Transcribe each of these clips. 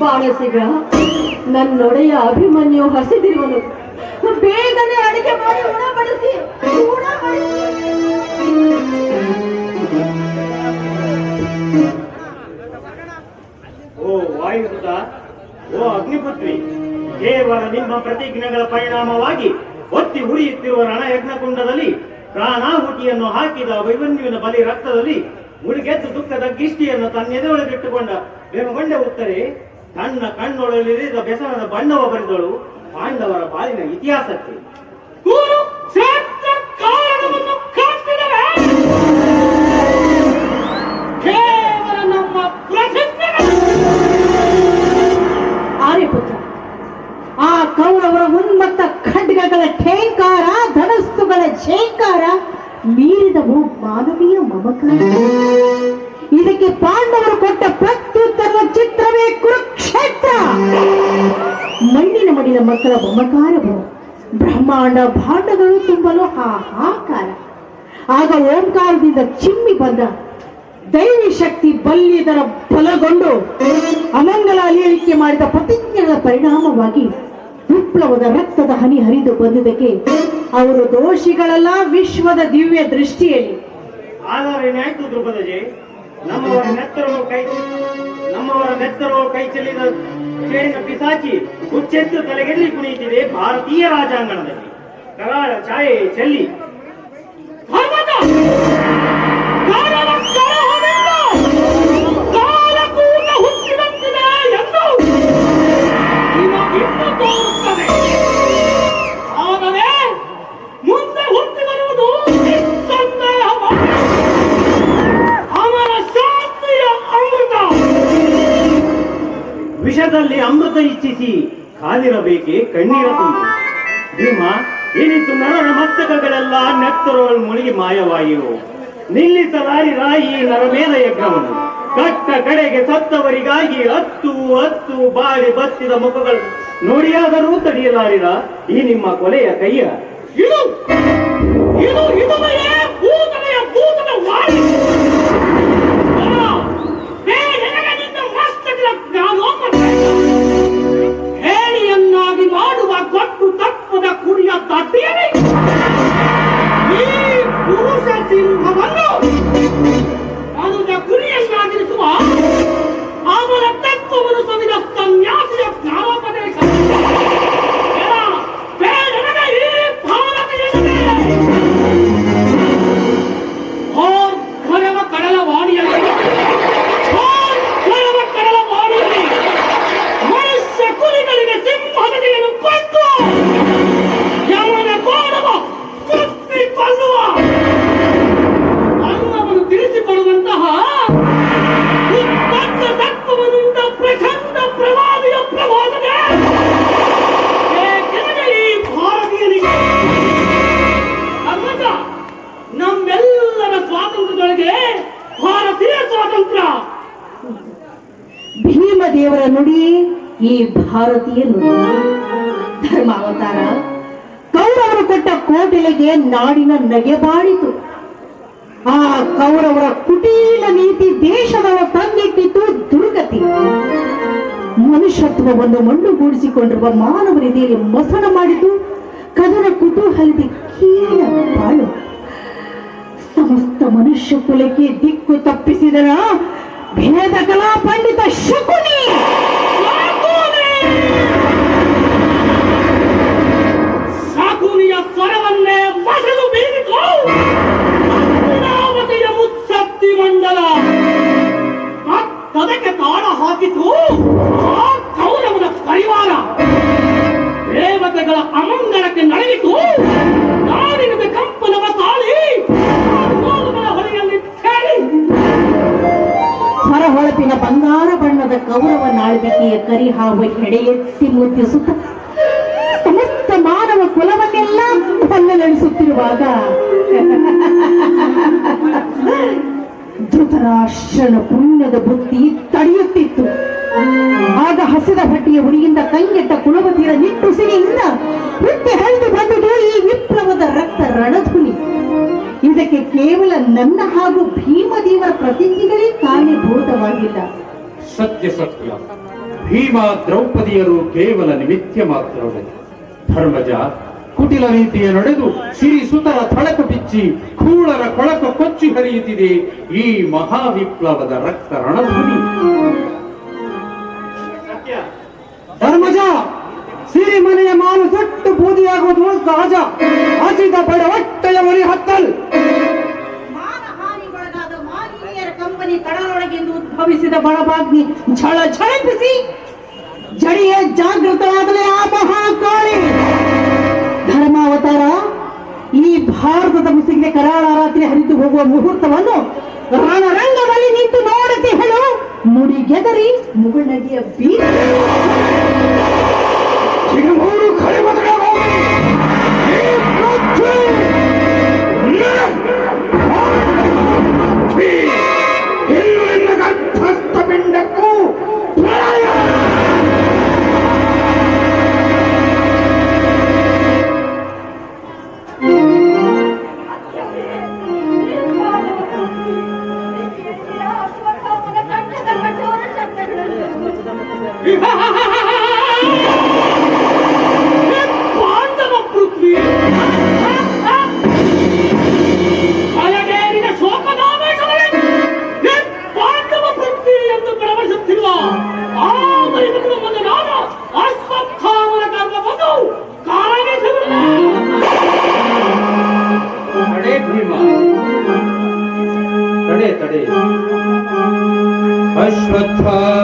ಬಾಣಸಿಗ ನನ್ನೊಡೆಯ ಅಭಿಮನ್ಯು ಹಸಿದಿರುವನು. ಬೇಗನೆ ಅಡಿಗೆ ಮಾಡಿ ಉಣಬಡಿಸಿ ಓ ವಾಯುಸುತ. ಓ ಅಗ್ನಿಪುತ್ರಿ. ಕೇವಲ ನಿಮ್ಮ ಪ್ರತಿಜ್ಞೆಗಳ ಪರಿಣಾಮವಾಗಿ ಒತ್ತಿ ಉರಿಯುತ್ತಿರುವ ರಣಯಜ್ಞಕುಂಡದಲ್ಲಿ ಪ್ರಾಣಾಹುತಿಯನ್ನು ಹಾಕಿದ ಅಭಿಮನ್ಯುವಿನ ಬಲಿ ರಕ್ತದಲ್ಲಿ ಮುಳುಗೆದ್ದು ದುಃಖದ ಗಿಷ್ಟಿಯನ್ನು ತನ್ನೆದೆಯೊಳಗಿಟ್ಟುಕೊಂಡ ಬೆಮಗೊಂಡ ಉತ್ತರೆ, ತನ್ನ ಕಣ್ಣೊಳಲಿರಿದ ಬೆಸರದ ಬಣ್ಣವ ಬರೆದಳು ಪಾಂಡವರ ಬಾಲಿನ ಇತಿಹಾಸಕ್ಕೆ. ಮೀರಿದವು ಮಾನವೀಯ ಮಮಕಾರ ಇದಕ್ಕೆ ಪಾಂಡವರು ಕೊಟ್ಟ ಪ್ರತ್ಯುತ್ತರದ ಚಿತ್ರವೇ ಕುರುಕ್ಷೇತ್ರ. ಮಣ್ಣಿನ ಮಡಿದ ಮಕ್ಕಳ ಮಮಕಾರವು ಬ್ರಹ್ಮಾಂಡ ಭಾಂಡಗಳು ತುಂಬಲು ಹಾಹಾಕಾರ. ಆಗ ಓಂಕಾರದಿಂದ ಚಿಮ್ಮಿ ಬಂದ ದೈವಿ ಶಕ್ತಿ ಬಲ್ಲಿದರ ಬಲಗೊಂಡು ಅಮಂಗಲ ಅಲಿಯಲಿಕೆ ಮಾಡಿದ ಪ್ರತಿಜ್ಞೆಗಳ ಪರಿಣಾಮವಾಗಿ ವಿಪ್ಲವದ ರಕ್ತದ ಹನಿ ಹರಿದು ಬಂದುದಕ್ಕೆ ಅವರು ದೋಷಿಗಳೆಲ್ಲ ವಿಶ್ವದ ದಿವ್ಯ ದೃಷ್ಟಿಯಲ್ಲಿ. ಆದರೆ ಏನಾಯ್ತು ದ್ರುಪದಜೆ ನಮ್ಮವರ ನೆತ್ತರವು ಕೈ ನಮ್ಮವರ ನೆತ್ತರವು ಕೈ ಚೆಲ್ಲಿದ ಚೇಳಿನ ಪಿಸಾಚಿ ಹುಚ್ಚೆತ್ತು ತಲೆಗೆಲ್ಲಿ ಕುಣಿಯುತ್ತಿದೆ ಭಾರತೀಯ ರಾಜಾಂಗಣದಲ್ಲಿ. ಕರಾಳ ಛಾಯೆ ಚೆಲ್ಲಿ ಕಾದಿರಬೇಕೆ ಕಣ್ಣೀರ ತುಂಬಿ ಭೀಮ, ಏನಿತ್ತು ನರರ ಮಸ್ತಕಗಳೆಲ್ಲ ನೆತ್ತರೊಳ ಮುಳುಗಿ ಮಾಯವಾಗಿರು. ನಿಲ್ಲಿಸಲಾರಿ ರಾಯಿ ನರಮೇಧ ಯಜ್ಞವನ್ನು. ಕಟ್ಟ ಕಡೆಗೆ ಸತ್ತವರಿಗಾಗಿ ಹತ್ತು ಹತ್ತು ಬಾಡಿ ಬತ್ತಿದ ಮುಖಗಳು. ನೋಡಿಯಾದರೂ ತಡೆಯಲಾರಿರ, ಈ ನಿಮ್ಮ ಕೊಲೆಯ ಕೈಯ. ಇದು ಇದು कुड़िया दाटी है नहीं? ये गुरु से ಭೀಮದೇವರ ನುಡಿ ಈ ಭಾರತೀಯ ನುಡಿ. ಧರ್ಮಾವತಾರ ಕೌರವರು ಕೊಟ್ಟ ಕೋಟೆಲೆಗೆ ನಾಡಿನ ನಗೆಬಾಡಿತು ಆ ಕೌರವರ ಕುಟೀಲ ನೀತಿ ದೇಶದವ ತಂದಿಟ್ಟಿತು ದುರ್ಗತಿ. ಮನುಷ್ಯತ್ವವನ್ನು ಮಣ್ಣುಗೂಡಿಸಿಕೊಂಡಿರುವ ಮಾನವನಿದೆಯಲ್ಲಿ ಮೊಸಣ ಮಾಡಿತು. ಕದನ ಕುತೂಹಲದ ಕೀಳ ಬಾಳು ಸಮಸ್ತ ಮನುಷ್ಯ ಕುಲಕ್ಕೆ ದಿಕ್ಕು ತಪ್ಪಿಸಿದರ వేదకళా పండిత శకుని. ನಾಳ್ವಿಕೆಯ ಕರಿಹಾವು ಹೆಡೆಯೆತ್ತಿ ಮುದ್ದಿಸುತ್ತ ಸಮಸ್ತ ಮಾನವ ಕುಲವನ್ನೆಲ್ಲ ನಡೆಸುತ್ತಿರುವಾಗ ಧೃತರಾಷ್ಟ್ರನ ಪುಣ್ಯದ ಬುದ್ಧಿ ತಡೆಯುತ್ತಿತ್ತು. ಆಗ ಹಸಿದ ಹೊಟ್ಟೆಯ ಉರಿಯಿಂದ ಕಂಗೆಟ್ಟ ನಿಟ್ಟು ನಿಟ್ಟುಸಿರಿಯಿಂದ ಹುಟ್ಟಿ ಹರಿದು ಬಂದುದು ಈ ವಿಪ್ಲವದ ರಕ್ತ ರಣಧುನಿ ಇದಕ್ಕೆ ಕೇವಲ ನನ್ನ ಹಾಗೂ ಭೀಮದೇವರ ಪ್ರತಿನಿಧಿಗಳೇ ಕಾರ್ಯಭೂತವಾಗಿಲ್ಲ. ಸತ್ಯ ಸತ್ಯ. ಭೀಮ ದ್ರೌಪದಿಯರು ಕೇವಲ ನಿಮಿತ್ಯ ಮಾತ್ರವೇ ಧರ್ಮಜ ಕುಟಿಲ ರೀತಿಯ ನಡೆದು ಸಿರಿ ಸುತರ ಥಳಕು ಬಿಚ್ಚಿ ಕೂಳರ ಕೊಳಕ ಕೊಚ್ಚಿ ಹರಿಯುತ್ತಿದೆ ಈ ಮಹಾವಿಪ್ಲವದ ರಕ್ತ ರಣಭೂಮಿ. ಧರ್ಮಜ ಧರ್ಮಜ ಸಿರಿಮನೆಯ ಮಾಲು ಸುಟ್ಟು ಬೂದಿಯಾಗುವುದು ಸಹಜ ಹಸಿದ ಬಡ ಹೊಟ್ಟೆಯ ಮರಿ ಹತ್ತಲ್. ಉದ್ಭವಿಸಿದ ಬಡಬಾಗ್ನಿ ಝಳ ಝಳಪಿಸಿ, ಜಡಿಯ ಜಾಗೃತವಾಗಲೇ ಆ ಮಹಾಕಾಳಿ. ಧರ್ಮಾವತಾರ ಈ ಭಾರತದ ಮುಸುಗಿನ ಕರಾಳ ರಾತ್ರಿ ಹರಿದು ಹೋಗುವ ಮುಹೂರ್ತವನ್ನು ರಣರಂಗದಲ್ಲಿ ನಿಂತು ನೋಡುತ್ತೆ ಹೇಳು. ಮುಡಿಗೆದರಿ ಮುಗುಳ್ನದಿಯ ಬೀರ ಪಾಂಡವ ಪೃಥ್ವಿ ಅಲಗೇರಿದ ಶೋಕನಾಮೇಶವೇ ಪಾಂಡವ ಪೃಥ್ವಿ ಎಂದು ಪ್ರವಹಿಸುತ್ತಿರುವ ಆ ಮೈಮಗಳು ಒಂದು ನಾಮ ಅಶ್ವತ್ಥಾಮನ ಕರ್ಮ ಬಂದು ಕಾಣಿಸಿಬಿಡುವ ತಡೆ. ಭೀಮ ತಡೆ ತಡೆ. ಅಶ್ವತ್ಥಾಮನವ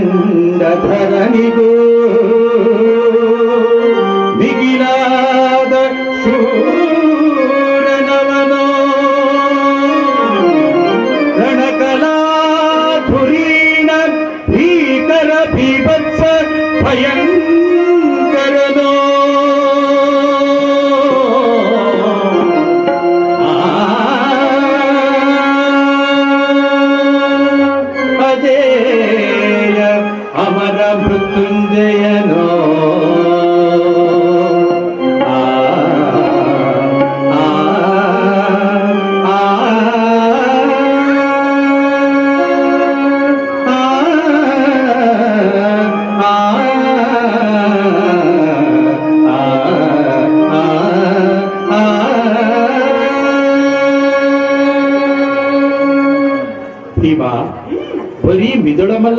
ಕೋದಂಡಧರನಿಗೂ ಮಿಗಿಲಾದ ಶೂರನವನೋ ರಣಕಲಾಧುರೀಣ ಭೀಕರ ಭೀಭತ್ಸ ಭಯಂಕರನೋ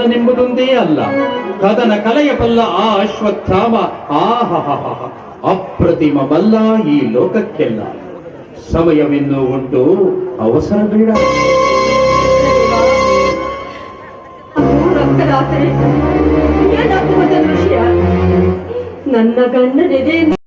ಮಿದುಳಮಲ್ಲನೆಂಬುದೊಂದೇ ಅಲ್ಲ. ಕದನ ಕಲೆಯ ಬಲ್ಲ ಆ ಅಶ್ವತ್ಥಾಮ. ಆಹಹ ಅಪ್ರತಿಮ ಬಲ್ಲ ಈ ಲೋಕಕ್ಕೆಲ್ಲ. ಸಮಯವೆನ್ನು ಉಂಟು, ಅವಸರ ಬೇಡ. ನನ್ನ ಗಂಡನೆದೆ